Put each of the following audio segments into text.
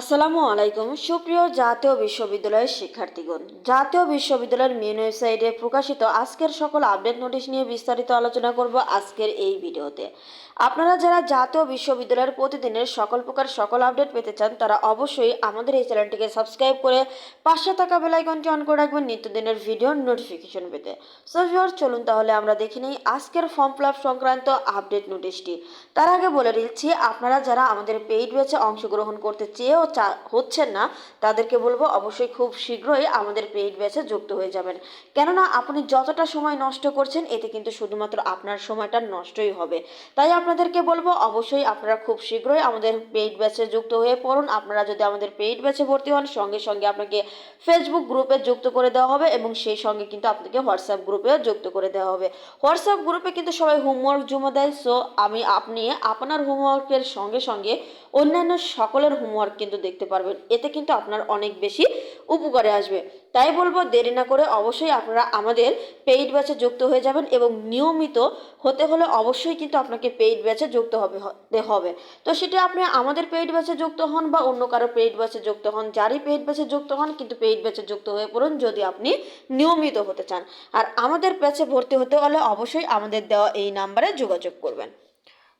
আসসালামু আলাইকুম। সুপ্রিয় জাতীয় বিশ্ববিদ্যালয়ের শিক্ষার্থীগণ, জাতীয় বিশ্ববিদ্যালয়ের মেন ওয়েবসাইটে প্রকাশিত আজকের সকল আপডেট নোটিশ নিয়ে বিস্তারিত আলোচনা করব আজকের এই ভিডিওতে। আপনারা যারা জাতীয় বিশ্ববিদ্যালয়ের প্রতিদিনের সকল প্রকার সকল আপডেট পেতে চান, তারা অবশ্যই আমাদের এই চ্যানেলটিকে সাবস্ক্রাইব করে পাশে থাকা বেলাইকনটি অন করে রাখবেন নিত্যদিনের ভিডিওর নোটিফিকেশন পেতে। সো চলুন তাহলে আমরা দেখে নিই আজকের ফর্ম ফিল সংক্রান্ত আপডেট নোটিশটি। তার আগে বলে দিচ্ছি, আপনারা যারা আমাদের পেইড ব্যাচে অংশগ্রহণ করতে চেয়েও হচ্ছেন না, তাদেরকে বলব অবশ্যই খুব শীঘ্রই আমাদের পেইড ব্যাচে যুক্ত হয়ে যাবেন। কেননা আপনি যতটা সময় নষ্ট করছেন, এতে কিন্তু শুধুমাত্র আপনার সময়টা নষ্টই হবে। তাই আপনাদেরকে বলব অবশ্যই আপনারা খুব শীঘ্রই আমাদের পেইড ব্যাচে যুক্ত হয়ে পড়ুন। আপনারা যদি আমাদের পেইড ব্যাচে ভর্তি হন, সঙ্গে সঙ্গে আপনাকে ফেসবুক গ্রুপে যুক্ত করে দেওয়া হবে এবং সেই সঙ্গে কিন্তু আপনাকে হোয়াটসঅ্যাপ গ্রুপেও যুক্ত করে দেওয়া হবে। হোয়াটসঅ্যাপ গ্রুপে কিন্তু সবাই হোমওয়ার্ক জমা দেয় সো আমি আপনি, আপনার হোমওয়ার্কের সঙ্গে সঙ্গে অন্যান্য সকলের হোমওয়ার্ক কিন্তু দেখতে পারবেন। এতে কিন্তু আপনার অনেক বেশি উপকারে আসবে। তাই বলব, দেরি না করে অবশ্যই আপনারা আমাদের পেইড ব্যাচে যুক্ত হয়ে যাবেন এবং নিয়মিত হতে হলে অবশ্যই কিন্তু আপনাকে পেইড ব্যাচে যুক্ত হবে, হতে হবে। তো সেটা আপনি আমাদের পেইড ব্যাচে যুক্ত হন বা অন্য কারও পেইড ব্যাচে যুক্ত হন, যারই পেইড ব্যাচে যুক্ত হন কিন্তু পেইড ব্যাচে যুক্ত হয়ে পড়ুন যদি আপনি নিয়মিত হতে চান। আর আমাদের ব্যাচে ভর্তি হতে হলে অবশ্যই আমাদের দেওয়া এই নাম্বারে যোগাযোগ করবেন।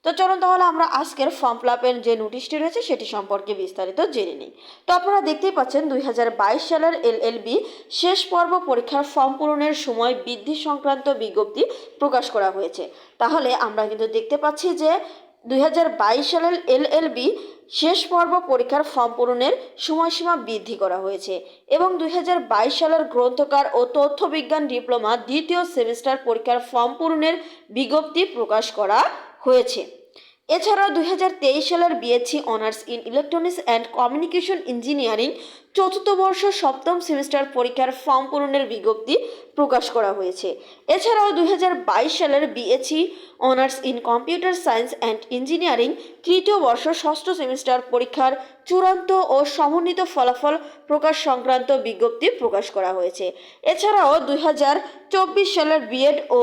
তো চলুন তাহলে আমরা আজকের ফর্ম ফিলাপের যে নোটিশটি রয়েছে, সেটি সম্পর্কে বিস্তারিত জেনে নিই। তো আপনারা দেখতেই পাচ্ছেন, দুই হাজার বাইশ সালের এলএলবি শেষ পর্ব পরীক্ষার ফর্ম পূরণের সময় বৃদ্ধি সংক্রান্ত বিজ্ঞপ্তি প্রকাশ করা হয়েছে। তাহলে আমরা কিন্তু দেখতে পাচ্ছি যে, দুই হাজার বাইশ সালের এলএলবি শেষ পর্ব পরীক্ষার ফর্ম পূরণের সময়সীমা বৃদ্ধি করা হয়েছে এবং দুই হাজার বাইশ সালের গ্রন্থকার ও তথ্য বিজ্ঞান ডিপ্লোমা দ্বিতীয় সেমিস্টার পরীক্ষার ফর্ম পূরণের বিজ্ঞপ্তি প্রকাশ করা হয়েছে। এছাড়াও দুই হাজার তেইশ সালের BSc honours in electronics and communication engineering চতুর্থ বর্ষ সপ্তম সেমিস্টার পরীক্ষার ফর্ম পূরণের বিজ্ঞপ্তি প্রকাশ করা হয়েছে। এছাড়াও দুই হাজার বাইশ সালের BSc honours in computer science and engineering তৃতীয় বর্ষ ষষ্ঠ সেমিস্টার পরীক্ষার চূড়ান্ত ও সমন্বিত ফলাফল প্রকাশ সংক্রান্ত বিজ্ঞপ্তি প্রকাশ করা হয়েছে। এছাড়াও দু হাজার চব্বিশ সালের বিএড ও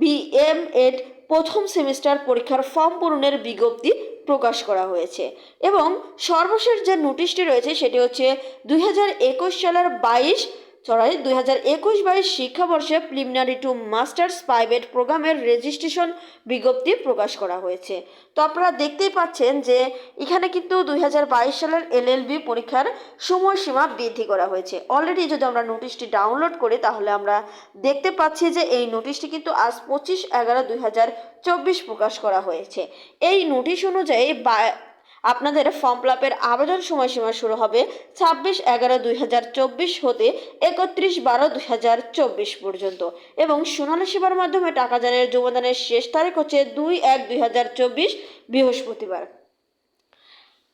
বিএমএড প্রথম সেমিস্টার পরীক্ষার ফর্ম পূরণের বিজ্ঞপ্তি প্রকাশ করা হয়েছে এবং সর্বশেষ যে নোটিশটি রয়েছে সেটি হচ্ছে দুই হাজার একুশ সালের বাইশ সরি দুই হাজার একুশ বাইশ শিক্ষাবর্ষে প্রিলিমিনারি টু মাস্টার্স প্রাইভেট প্রোগ্রামের রেজিস্ট্রেশন বিজ্ঞপ্তি প্রকাশ করা হয়েছে। তো আপনারা দেখতেই পাচ্ছেন যে এখানে কিন্তু দুই হাজার বাইশ সালের এলএলবি পরীক্ষার সময়সীমা বৃদ্ধি করা হয়েছে। অলরেডি যদি আমরা নোটিশটি ডাউনলোড করি, তাহলে আমরা দেখতে পাচ্ছি যে এই নোটিশটি কিন্তু আজ পঁচিশ এগারো দুই হাজার চব্বিশ প্রকাশ করা হয়েছে। এই নোটিশ অনুযায়ী বা আপনাদের ফর্ম ফিলাপের আবেদন সময়সীমা শুরু হবে ছাব্বিশ এগারো দুই হাজার চব্বিশ হতে একত্রিশ বারো দুই হাজার চব্বিশ পর্যন্ত এবং শুনানি সেবার মাধ্যমে টাকা জানের জমাদানের শেষ তারিখ হচ্ছে দুই এক দুই হাজার চব্বিশ বৃহস্পতিবার।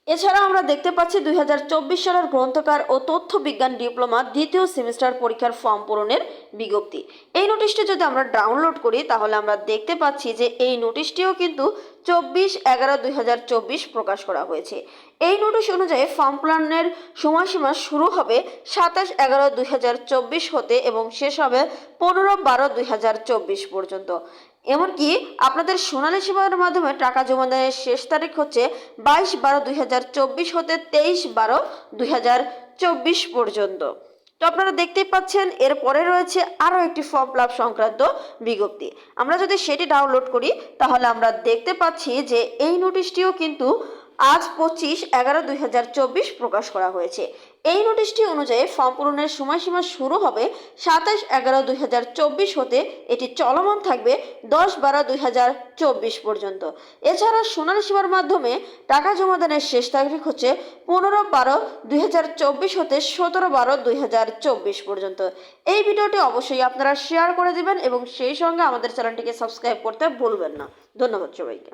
এছাড়া আমরা দেখতে পাচ্ছি দুই হাজার চব্বিশ সালের গ্রন্থকার ও তথ্য বিজ্ঞান ডিপ্লোমা দ্বিতীয় সেমিস্টার পরীক্ষার ফর্ম পূরণের বিজ্ঞপ্তি। এই নোটিশটি যদি আমরা ডাউনলোড করি, তাহলে আমরা দেখতে পাচ্ছি যে এই নোটিশটিও কিন্তু চব্বিশ এগারো দুই প্রকাশ করা হয়েছে। এই নোটিশ অনুযায়ী ফর্ম পূরণের সময়সীমা শুরু হবে সাতাশ এগারো দুই হতে এবং শেষ হবে পনেরো বারো দুই পর্যন্ত। এমনকি আপনাদের সোনালী সেবার মাধ্যমে টাকা জমা দেওয়ার শেষ তারিখ হচ্ছে বাইশ বারো দুই হতে তেইশ বারো দুই পর্যন্ত। তো আপনারা দেখতেই পাচ্ছেন এরপরে রয়েছে আরও একটি ফর্ম ফিল সংক্রান্ত বিজ্ঞপ্তি। আমরা যদি সেটি ডাউনলোড করি, তাহলে আমরা দেখতে পাচ্ছি যে এই নোটিশটিও কিন্তু আজ পঁচিশ এগারো দুই প্রকাশ করা হয়েছে। এই নোটিশটি অনুযায়ী ফর্ম পূরণের সময়সীমা শুরু হবে সাতাশ এগারো দুই হাজার চব্বিশ হতে। এটি চলমান থাকবে দশ বারো দুই হাজার চব্বিশ পর্যন্ত। এছাড়া সোনালী সীমার মাধ্যমে টাকা জমা দানের শেষ তারিখ হচ্ছে পনেরো বারো দুই হাজার চব্বিশ হতে সতেরো বারো দুই হাজার চব্বিশ পর্যন্ত। এই ভিডিওটি অবশ্যই আপনারা শেয়ার করে দিবেন এবং সেই সঙ্গে আমাদের চ্যানেলটিকে সাবস্ক্রাইব করতে ভুলবেন না। ধন্যবাদ সবাইকে।